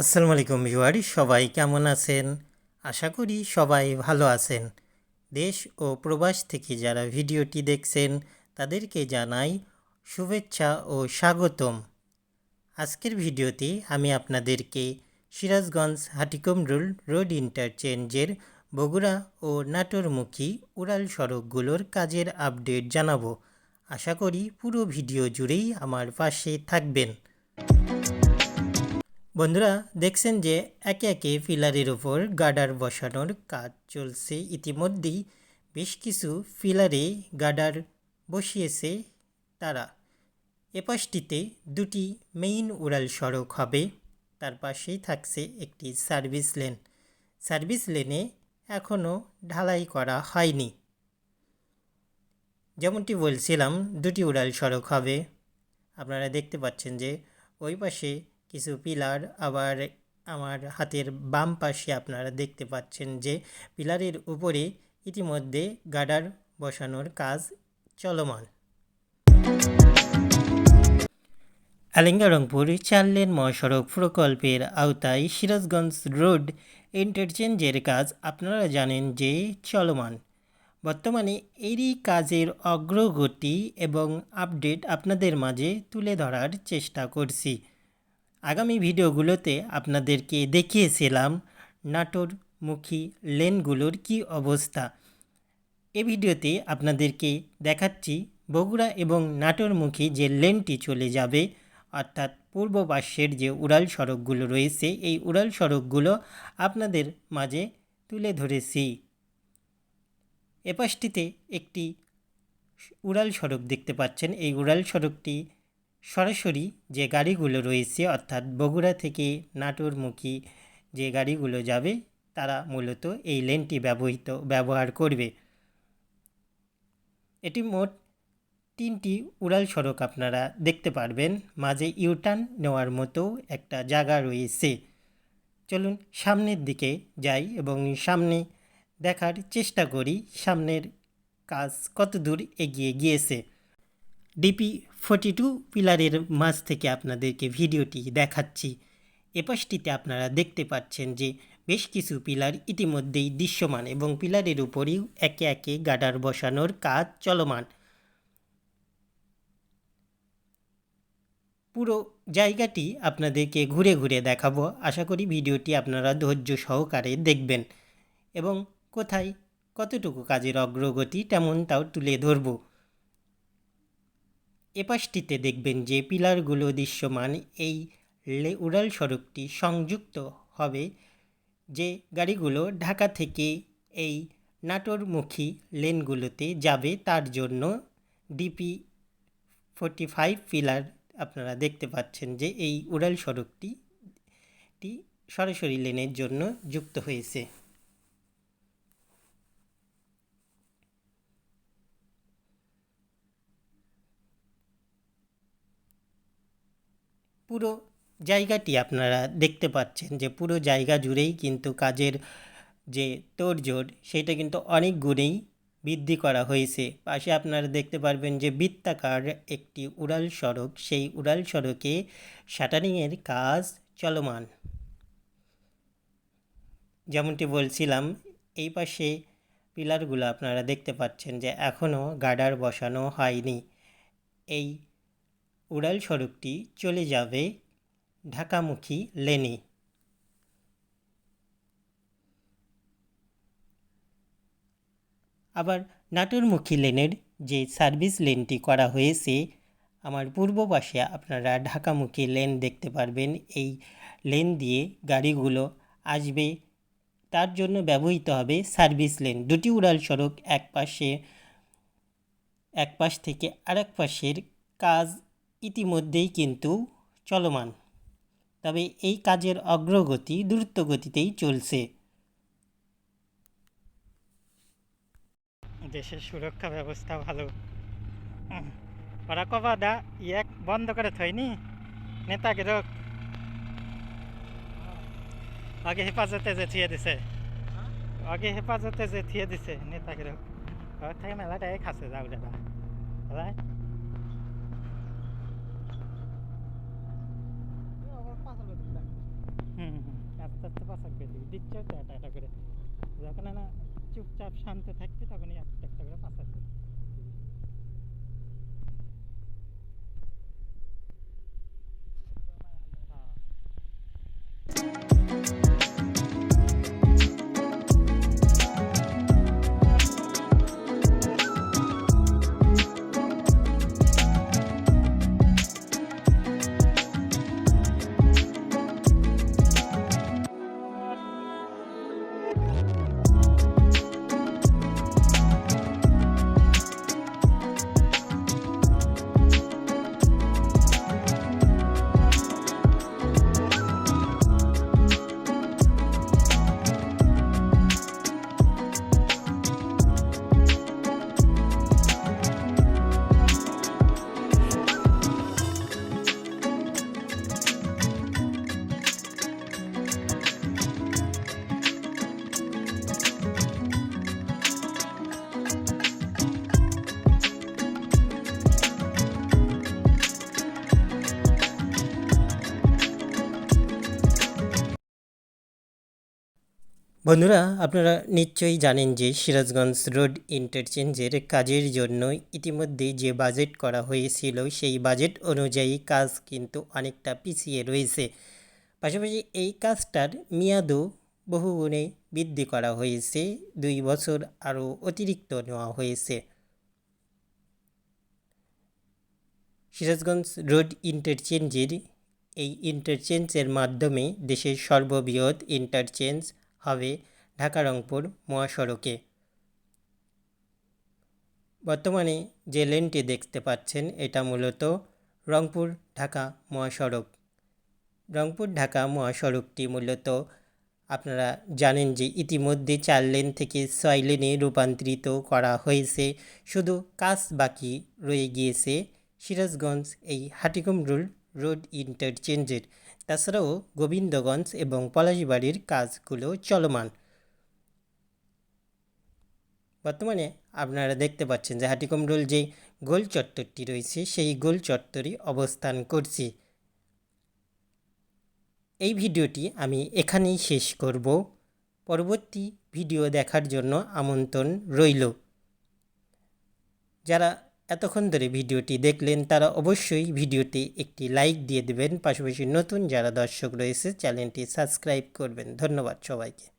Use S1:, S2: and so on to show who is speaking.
S1: আসসালামু আলাইকুম ভিউয়ার সবাই কেমন আছেন? আশা করি সবাই ভালো আছেন। দেশ ও প্রবাস থেকে যারা ভিডিওটি দেখছেন, তাদেরকে জানাই শুভেচ্ছা ও স্বাগতম। আজকের ভিডিওতে আমি আপনাদেরকে সিরাজগঞ্জ হাটিকমরুল রোড ইন্টারচেঞ্জের বগুড়া ও নাটোরমুখী উড়াল সড়কগুলোর কাজের আপডেট জানাব। আশা করি পুরো ভিডিও জুড়েই আমার পাশে থাকবেন। বন্ধুরা, দেখছেন যে একে একে ফিলারের ওপর গার্ডার বসানোর কাজ চলছে। ইতিমধ্যেই বেশ কিছু ফিলারে গার্ডার বসিয়েছে তারা। এপাশটিতে দুটি মেইন উড়াল সড়ক হবে, তার পাশেই থাকছে একটি সার্ভিস লেন। সার্ভিস লেনে এখনও ঢালাই করা হয়নি। যেমনটি বলছিলাম, দুটি উড়াল সড়ক হবে। আপনারা দেখতে পাচ্ছেন যে ওই পাশে কিছু পিলার আবার আমার হাতের বাম পাশে আপনারা দেখতে পাচ্ছেন যে পিলারের উপরে ইতিমধ্যে গার্ডার বসানোর কাজ চলমান। আলিঙ্গা রংপুর চার লেন মহাসড়ক প্রকল্পের আওতায় সিরাজগঞ্জ রোড ইন্টারচেঞ্জের কাজ আপনারা জানেন যে চলমান। বর্তমানে এরই কাজের অগ্রগতি এবং আপডেট আপনাদের মাঝে তুলে ধরার চেষ্টা করছি। আগামী ভিডিওগুলোতে আপনাদেরকে দেখিয়েছিলাম নাটোরমুখী লেনগুলোর কি অবস্থা। এ ভিডিওতে আপনাদেরকে দেখাচ্ছি বগুড়া এবং নাটোরমুখী যে লেনটি চলে যাবে, অর্থাৎ পূর্ব পার্শ্বের যে উড়াল সড়কগুলো রয়েছে, এই উড়াল সড়কগুলো আপনাদের মাঝে তুলে ধরেছি। এপাশটিতে একটি উড়াল সড়ক দেখতে পাচ্ছেন। এই উড়াল সড়কটি সরাসরি যে গাড়িগুলো রয়েছে, অর্থাৎ বগুড়া থেকে নাটোরমুখী যে গাড়িগুলো যাবে, তারা মূলত এই লেনটি ব্যবহৃত, ব্যবহার করবে। এটি মোট তিনটি উড়াল সড়ক আপনারা দেখতে পারবেন। মাঝে ইউটার্ন নেওয়ার মতো একটা জায়গা রয়েছে। চলুন সামনের দিকে যাই এবং সামনে দেখার চেষ্টা করি সামনের কাজ কত দূর এগিয়ে গিয়েছে। ডিপি ফোর্টি টু পিলারের মাঝ থেকে আপনাদেরকে ভিডিওটি দেখাচ্ছি। এপাশটিতে আপনারা দেখতে পাচ্ছেন যে বেশ কিছু পিলার ইতিমধ্যেই দৃশ্যমান এবং পিলারের উপরেও একে একে গাডার বসানোর কাজ চলমান। পুরো জায়গাটি আপনাদেরকে ঘুরে ঘুরে দেখাবো। আশা করি ভিডিওটি আপনারা ধৈর্য সহকারে দেখবেন এবং কোথায় কতটুকু কাজের অগ্রগতি, তেমনটাও তুলে ধরবো। এপাশটিতে দেখবেন যে পিলারগুলো দৃশ্যমান, এই উড়াল সড়কটি সংযুক্ত হবে যে গাড়িগুলো ঢাকা থেকে এই নাটোরমুখী লেনগুলোতে যাবে, তার জন্য ডিপি ফোর্টি ফাইভ পিলার আপনারা দেখতে পাচ্ছেন যে এই উড়াল সড়কটি সরাসরি লেনের জন্য যুক্ত হয়েছে। পুরো জায়গাটি আপনারা দেখতে পাচ্ছেন যে পুরো জায়গা জুড়েই কিন্তু কাজের যে তোড়জোড়, সেটা কিন্তু অনেক গুণেই বৃদ্ধি করা হয়েছে। পাশে আপনারা দেখতে পারবেন যে বৃত্তাকার একটি উড়াল সড়ক, সেই উড়াল সড়কে শাটারিংয়ের কাজ চলমান। যেমনটি বলছিলাম, এই পাশে পিলারগুলো আপনারা দেখতে পাচ্ছেন যে এখনও গার্ডার বসানো হয়নি। এই উড়াল সড়কটি চলে যাবে ঢাকামুখী লেনে। আবার নাটোরমুখী লেনের যে সার্ভিস লেনটি করা হয়েছে, আমার পূর্ব পাশে আপনারা ঢাকামুখী লেন দেখতে পারবেন। এই লেন দিয়ে গাড়িগুলো আসবে, তার জন্য ব্যবহৃত হবে সার্ভিস লেন। দুটি উড়াল সড়ক এক পাশে, এক পাশ থেকে আরেক পাশের কাজ ইতিমধ্যেই কিন্তু চলমান। তবে এই কাজের অগ্রগতি দ্রুত গতিতেই চলছে। দেশের সুরক্ষা ব্যবস্থা ভালো। ওরা কবা দা এক বন্ধ করে থয়নি নেতাকে রোক আগে হেফাজতে যে থিয়ে দিছে। আগে হেফাজতে যে থিয়ে দিছে নেতা নেতাকে রোক থাকে মেলাটাই খাসে যাও দাদা আস্তে পাঁচাক বেঁধে দিচ্ছে হয়তো এটা এটা করে। যখন না চুপচাপ শান্ত থাকবে তখনই একটা একটা করে পাঁচাক বন্ধুরা, আপনারা নিশ্চয়ই জানেন যে সিরাজগঞ্জ রোড ইন্টারচেঞ্জের কাজের জন্য ইতিমধ্যে যে বাজেট করা হয়েছিল, সেই বাজেট অনুযায়ী কাজ কিন্তু অনেকটা পিছিয়ে রয়েছে। পাশাপাশি এই কাজটার মেয়াদও বহুগুণে বৃদ্ধি করা হয়েছে, দুই বছর আরও অতিরিক্ত নেওয়া হয়েছে। সিরাজগঞ্জ রোড ইন্টারচেঞ্জের এই ইন্টারচেঞ্জের মাধ্যমে দেশের সর্ববৃহৎ ইন্টারচেঞ্জ হবে ঢাকা রংপুর মহাসড়কে। বর্তমানে যে লেনটি দেখতে পাচ্ছেন, এটা মূলত রংপুর ঢাকা মহাসড়ক। রংপুর ঢাকা মহাসড়কটি মূলত আপনারা জানেন যে ইতিমধ্যে চার লেন থেকে ছয় লেনে রূপান্তরিত করা হয়েছে। শুধু কাজ বাকি রয়ে গিয়েছে সিরাজগঞ্জ এই হাটিকুমরুল রোড ইন্টারচেঞ্জের। তাছাড়াও গোবিন্দগঞ্জ এবং পলাশবাড়ির কাজগুলো চলমান। বর্তমানে আপনারা দেখতে পাচ্ছেন যে হাটিকুমরুল যে গোল চত্বরটি রয়েছে, সেই গোল চত্বরে অবস্থান করছি। এই ভিডিওটি আমি এখানেই শেষ করব। পরবর্তী ভিডিও দেখার জন্য আমন্ত্রণ রইল। যারা এতক্ষণ ধরে ভিডিওটি দেখলেন, তারা অবশ্যই ভিডিওটি একটি লাইক দিয়ে দেবেন। পাশাপাশি নতুন যারা দর্শক রয়েছে, চ্যানেলটি সাবস্ক্রাইব করবেন। ধন্যবাদ সবাইকে।